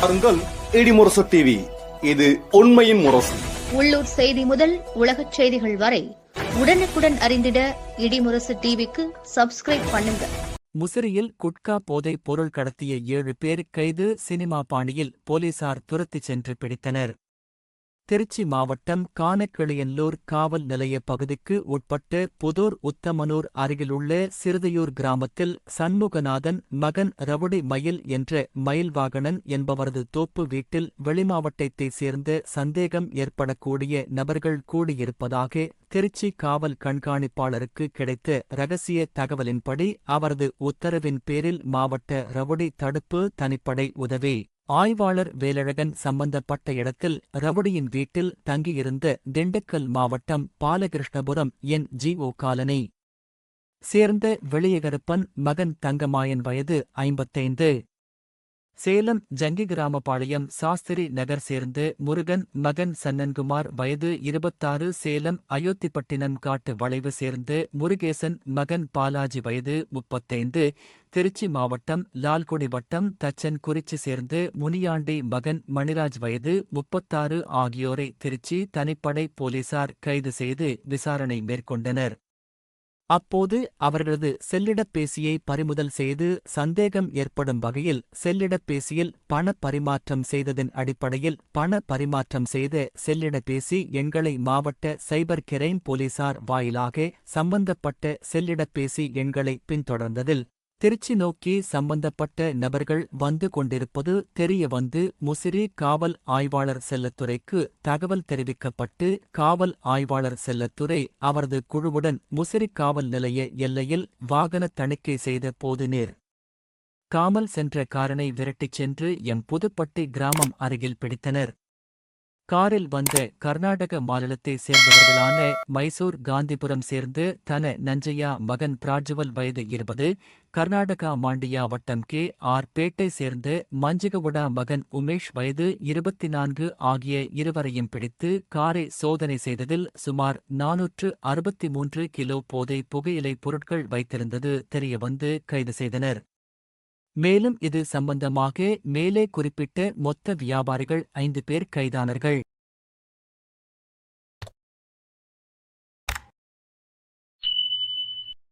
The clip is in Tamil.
பாருங்கள் இடிமுரசு டிவி இது உண்மையின் முரசு. உள்ளூர் செய்தி முதல் உலகச் செய்திகள் வரை உடனுக்குடன் அறிந்திட இடிமுரசு டிவிக்கு சப்ஸ்கிரைப் பண்ணுங்க. முசிறியில் குட்கா போதைப் பொருள் கடத்திய ஏழு பேர் கைது சினிமா பாணியில் போலீசார் துரத்திச் சென்று பிடித்தனர். திருச்சி மாவட்டம் கானக்கிளியல்லூர் காவல் நிலைய பகுதிக்கு உட்பட்ட புதூர் உத்தமனூர் அருகிலுள்ள சிறுதையூர் கிராமத்தில் சண்முகநாதன் மகன் ரவுடி மயில் என்ற மயில்வாகனன் என்பவரது தோப்பு வீட்டில் வெளிமாவட்டத்தைச் சேர்ந்த சந்தேகம் ஏற்படக்கூடிய நபர்கள் கூடியிருப்பதாக திருச்சி காவல் கண்காணிப்பாளருக்கு கிடைத்த ரகசிய தகவலின்படி அவரது உத்தரவின் பேரில் மாவட்ட ரவுடி தடுப்பு தனிப்படை உதவி ஆய்வாளர் வேலழகன் சம்பந்தப்பட்ட இடத்தில் ரவுடியின் வீட்டில் தங்கியிருந்த திண்டுக்கல் மாவட்டம் பாலகிருஷ்ணபுரம் என். GO colony. சேர்ந்த வெளியகருப்பன் மகன் தங்கமாயன் வயது ஐம்பத்தைந்து. சேலம் ஜங்கிகிராமபாளையம் சாஸ்திரி நகர் சேர்ந்து முருகன் மகன் சன்னன்குமார் வயது இருபத்தாறு சேலம் அயோத்திப்பட்டினம் காட்டு வளைவு சேர்ந்து முருகேசன் மகன் பாலாஜி வயது முப்பத்தைந்து திருச்சி மாவட்டம் லால்குடி வட்டம் தச்சன் குறிச்சி சேர்ந்து முனியாண்டி மகன் மணிராஜ் வயது முப்பத்தாறு ஆகியோரை திருச்சி தனிப்படை போலீசார் கைது செய்து விசாரணை மேற்கொண்டனர். அப்போது அவர்களது செல்லிடப்பேசியை பறிமுதல் செய்து சந்தேகம் ஏற்படும் வகையில் செல்லிடப்பேசியில் பண பரிமாற்றம் செய்ததின் அடிப்படையில் பண பரிமாற்றம் செய்த செல்லிடப்பேசி எண்களை மாவட்ட சைபர் கிரைம் போலீசார் வாயிலாக சம்பந்தப்பட்ட செல்லிடப்பேசி எண்களை பின்தொடர்ந்ததில் திருச்சி நோக்கி சம்பந்தப்பட்ட நபர்கள் வந்து கொண்டிருப்பது தெரிய வந்து முசிறி காவல் ஆய்வாளர் செல்லத்துறைக்கு தகவல் தெரிவிக்கப்பட்டு காவல் ஆய்வாளர் செல்லத்துறை அவரது குழுவுடன் முசிறி காவல் நிலைய எல்லையில் வாகன தணிக்கை செய்த போது நேர் காமல் சென்ற காரனை விரட்டிச் சென்று எம் புதுப்பட்டி கிராமம் அருகில் பிடித்தனர். காரில் வந்த கர்நாடக மாநிலத்தை சேர்ந்தவர்களான மைசூர் காந்திபுரம் சேர்ந்து தன நஞ்சையா மகன் பிராஜுவல் வயது இருபது கர்நாடகா மாண்டியா வட்டம் கே ஆர் பேட்டை சேர்ந்த மஞ்சிகவுடா மகன் உமேஷ் வயது இருபத்தி நான்கு ஆகிய இருவரையும் பிடித்து காரை சோதனை செய்ததில் சுமார் நானூற்று அறுபத்தி மூன்று கிலோ போதை புகையிலை பொருட்கள் வைத்திருந்தது தெரியவந்து கைது செய்தனர். மேலும் இது சம்பந்தமாக மேலே குறிப்பிட்ட மொத்த வியாபாரிகள் ஐந்து பேர் கைதானர்கள்.